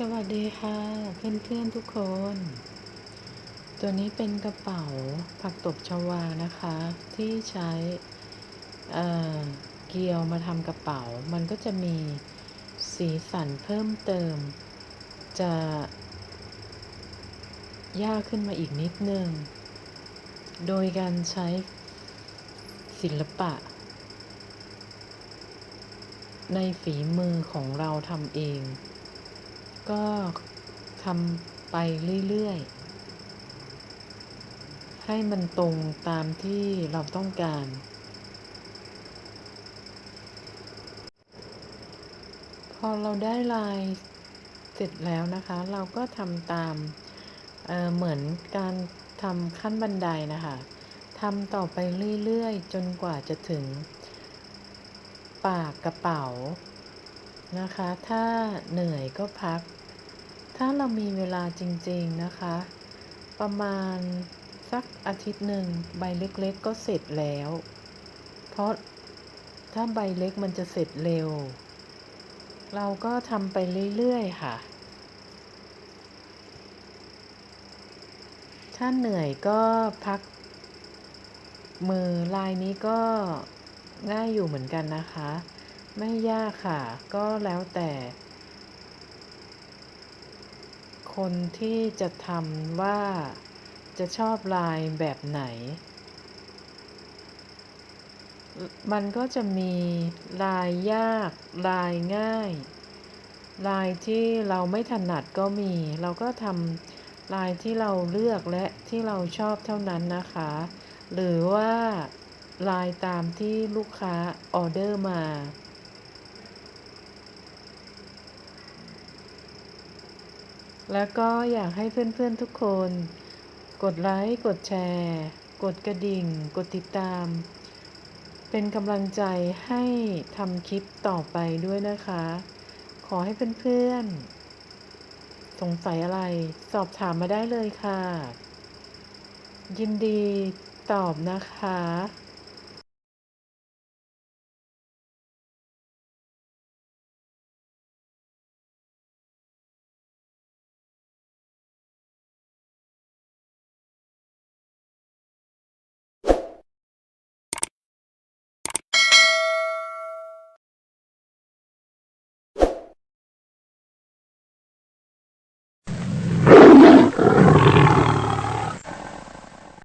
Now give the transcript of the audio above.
สวัสดีค่ะ เพื่อนๆทุกคน ตัวนี้เป็นกระเป๋าผักตบชวานะคะ ที่ใช้เเกลียวมาทำกระเป๋า มันก็จะมีสีสันเพิ่มเติม จะยากขึ้นมาอีกนิดนึง โดยการใช้ศิลปะ ในฝีมือของเราทำเอง ก็ทำไปเรื่อยๆ ให้มันตรงตามที่เราต้องการ พอเราได้ลายเสร็จแล้วนะคะ เราก็ทำตามเเหมือนการทำขั้นบันไดนะคะทำต่อไปเรื่อยๆ จนกว่าจะถึง ปากกระเป๋านะคะ ถ้าเหนื่อยก็พัก ถ้าเรามีเวลาจริงๆนะคะ ประมาณสักอาทิตย์หนึ่งใบเล็กๆก็เสร็จแล้ว เพราะถ้าใบเล็กมันจะเสร็จเร็ว เราก็ทำไปเรื่อยๆค่ะ ถ้าเหนื่อยก็พัก มือลายนี้ก็ง่ายอยู่เหมือนกันนะคะ ไม่ยากค่ะ ก็แล้วแต่ คนที่จะทำว่าจะชอบลายแบบไหน มันก็จะมีลายยากลายง่าย ลายที่เราไม่ถนัดก็มี เราก็ทำลายที่เราเลือกและที่เราชอบเท่านั้นนะคะ หรือว่าลายตามที่ลูกค้าออเดอร์มา แล้วก็อยากให้เพื่อนๆทุกคน กดไลค์กดแชร์ กดกระดิ่ง กดติดตาม เป็นกำลังใจให้ทำคลิปต่อไปด้วยนะคะ ขอให้เพื่อนๆ สงสัยอะไรสอบถามมาได้เลยค่ะ ยินดีตอบนะคะ